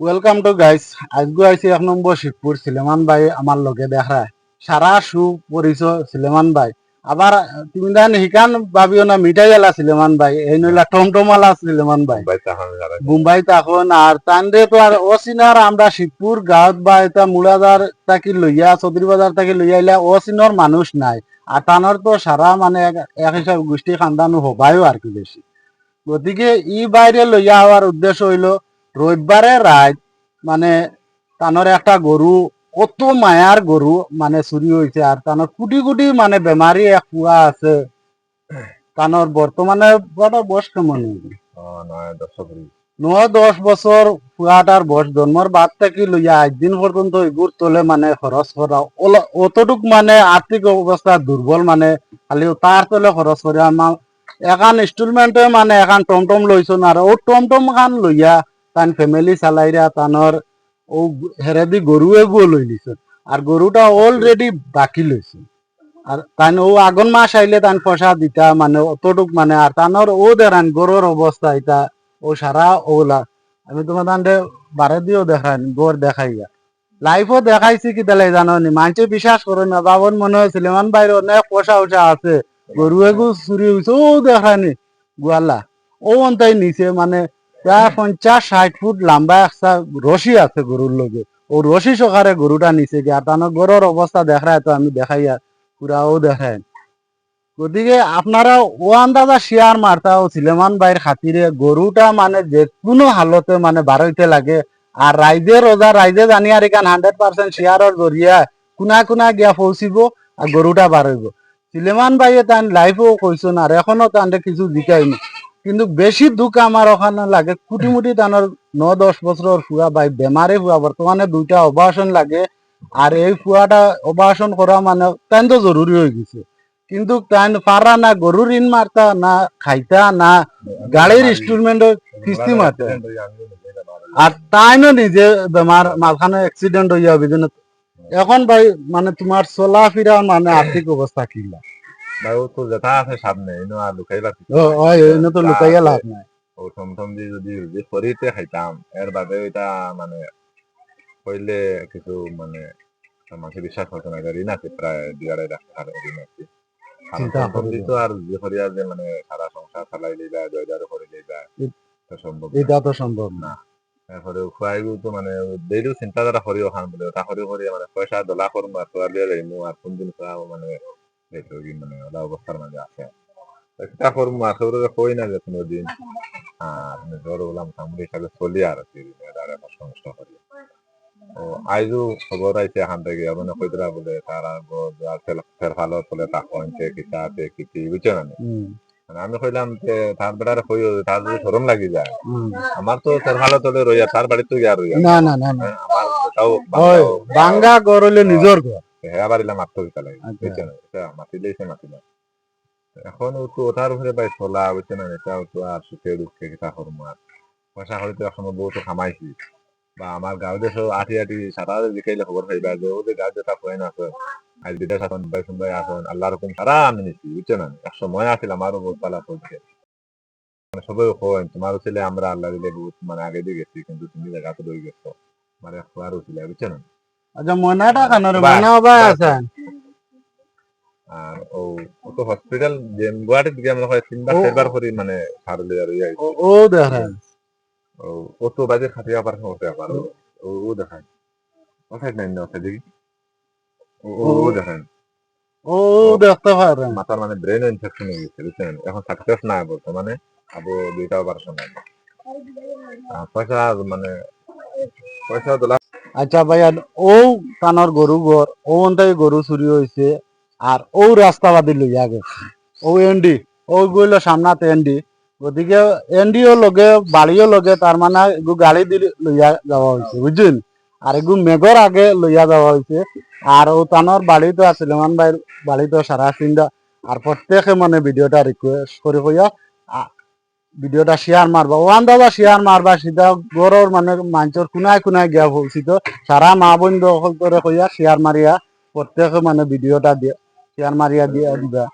Welcome to guys আজকে আইছি এক নম্বর শিবপুর সিলেমান ভাই আমার লগে দেখা। সারা সু পরিচয় সিলেমান ভাই। আবার তুমি দেন হিকান ভাবিও না মিঠাই এলা সিলেমান ভাই এই নইলা টমটমালা সিলেমান ভাই। মুম্বাই তখন আর তান্ডে তো আর অচিনার আমরা শিবপুর গাঁৱত বা এটা মুলাদার তাকি লইয়া চৌধুরী বাজার তাকি লইয়া আইলা অচিনৰ মানুষ নাই। আর তানোর তো সারা মানে এক- হিসাব গোষ্ঠী খানদানো হবাইও আর কি বেশি। গতিকে ই বাইরে লইয়া হওয়ার উদ্দেশ্য হইল রবিবারে রাত মানে তানোর একটা গরু কত মায়ার গরু মানে চুরি হয়েছে আর তানোর কোটি কোটি মানে বেমারি এক পুয়া আছে। তানোর বর্তমানে বড় বয়স কেমন? নয় দশ বছর পুয়াটার বয়স। জন্মর বাদ থেকে লইয়া আজ দিন পর্যন্ত এগুর তোলে মানে খরচ করা অতটুক মানে আর্থিক অবস্থা দুর্বল মানে। খালি তার তোলে খরচ করে আমার এখান ইনস্টলমেন্টে মানে এখান টমটম লইছন আর ও টমটম খান লইয়া তান ফ্যামিলি চালাইরা তানোর ও হেরেদি গরু এগুলো লই লিছে আর গরুটা অলরেডি বাকি লইছে আর তান ও আগুন মাস আইলে তান পয়সা দিতা মানে অতটুক মানে আর তানোর ও দেখান গরুর অবস্থা এটা ও সারা ওলা আমি তোমার দান্ডে বারে দিয়েও দেখাই গোর দেখাইয়া লাইফও দেখাইছি কি তাহলে জানো নি মানুষে বিশ্বাস করে না, বাবন মনে হয় সিলেমান বাইরে অনেক পয়সা উঠা আছে। গরু এগু চুরি হয়েছে ও দেখানি গোয়ালা ও অন্তাই নিচে মানে প্রায় পঞ্চাশ ষাট ফুট লম্বা একটা রশি আছে গরুর লগে। ও রশি সকারে গরুটা নিচে গিয়ে। তানো গরুর অবস্থা দেখায় তো আমি দেখাইয়া পুরা ও দেখায় গতিকে আপনারা ও আন্দাজা শেয়ার মারতাও সিলেমান বাইর খাতিরে গরুটা মানে যে কোনো হালতে মানে বারইতে লাগে। আর রাইজে রোজা রাইজে জানি আর এখান হান্ড্রেড পার্সেন্ট শেয়ারের জরিয়া কোনা কোনা গিয়া পৌঁছিব আর গরুটা বাড়ইব সিলেমান বাইয়ে তান লাইফও কইছেন আর এখনও তান্ডে কিছু জিকাইনি কিন্তু বেশি দুঃখ আমার ওখানে লাগে কুটি মুটি তানোর ন দশ বছরের ফুয়া বাই বেমারে ফুয়া বর্তমানে দুইটা অপারেশন লাগে আর এই ফুয়াটা অপারেশন করা মানে তাই তো জরুরি হয়ে গেছে। কিন্তু তাই পারা না গরুর ঋণ মারতা না, খাইতা না গাড়ির ইনস্টলমেন্ট কিস্তি মারতে আর তাই না নিজে বেমার মাঝখানে অ্যাক্সিডেন্ট হইয়া বিভিন্ন এখন ভাই মানে তোমার চলাফেরা মানে আর্থিক অবস্থা কি ভাই ও তো যেটা আছে সামনে এনো আর ও ওই এনে তো লুকাইয়া লাভ নাই। ও দিয়ে যদি খরিতে খাইতাম এর বাদে এটা মানে হইলে কিছু মানে মানুষ বিশ্বাস করতে না এটা ঋণ আছে প্রায় দুই আড়াই লাখ টাকার ঋণ আছে। তো আর যে খরিয়া যে মানে সারা সংসার চালাই লইবা জয়দারও করে লইবা এটা সম্ভব। এটা তো সম্ভব না তারপরে তো মানে করিও খান বলে করি করি মানে পয়সা দলা করব আর খোয়া দিয়ে যাইমু আর কোন দিন মানে কি মানে ওলা অবস্থার মাঝে আছে এটা করব আর সৌরে কই না যে কোনো দিন আর নিজের ওলাম সামনে হিসাবে চলি আর কি আর একটা করি ও আইজু খবর আইছে এখান থেকে মানে কইতরা বলে তারা ফের ভালো চলে তা কইছে কিতা আছে কিতি বুঝছ না আমি কইলাম যে তার বেটারে কই তার যদি শরম লাগি যায়। আমার তো ফের ভালো চলে রইয়া তার বাড়িতে গিয়া রইয়া না না না আমার এটাও ওই গরলে নিজর ঘর হেয়া লাগে। বুঝছেন এটা মাতিলেইছে মাতিলাম এখন ও তো ওটার উপরে পাই চলা বুঝছে না এটাও তো আর সুখে দুঃখে পয়সা হয়তো এখন বউ তো খামাইছি বা আমার গাঁও দেশে আঠি আঠি সারা জিকাইলে খবর পাইবা যে ওদের গাঁও যেটা পয়েন আছে আজ বিদেশ আসন বাই সুন্দর আসন আল্লাহ রকম সারা আমি নিছি বুঝছ না এক সময় আছিল আমারও বহুত পালা চলছে মানে সবাই হয় তোমারও ছেলে আমরা আল্লাহ দিলে বহুত মানে আগে দিয়ে গেছি কিন্তু তুমি জায়গা তো রয়ে গেছো মানে খোয়ারও ছিল বুঝছ না আচ্ছা ময়নাটা কেন রে? ময়না বাই বাহ। আছেন। আর ও তো হসপিটাল যে গুয়াহাটিত গিয়ে আমরা হয় তিনবার চারবার করে মানে সারলে আর ইয়ে ও- দেখেন ও তো বাজে নাই না সাইড ও ও ও দেখায়। ও দেখতে পারেন। মাথার মানে ব্রেন ইনফেকশন হয়ে গেছে বুঝছেন? এখন সাকসেস না বর্তমানে আবু দুইটা অপারেশন আর পয়সা মানে পয়সা দোলা আচ্ছা ভাইয়া ও কানর গরু ঘর ও অন্তাই গরু চুরি হয়েছে আর ও রাস্তা বাদি লইয়া গেছে ও এন্ডি ও গইল সামনাতে এন্ডি গতিকে এন্ডিও লগে বাড়িও লগে তার মানে এগু গাড়ি দি লইয়া যাওয়া হয়েছে বুঝছেন আর এগু মেঘর আগে লইয়া যাওয়া হয়েছে আর ও তানোর বাড়ি তো আছে মান ভাই বাড়ি তো সারা চিন্তা আর প্রত্যেকে মানে ভিডিওটা রিকোয়েস্ট করে কইয়া আ- ভিডিওটা শেয়ার মারবা। ওয়ান দাদা শেয়ার মারবা সেটা গরর মানে মাঞ্চর কোনায় কোনায় গিয়া পৌঁছিত সারা মা বোন দখল করে কইয়া শেয়ার মারিয়া প্রত্যেক মানে ভিডিওটা দিয়ে শেয়ার মারিয়া দিয়ে দিবা।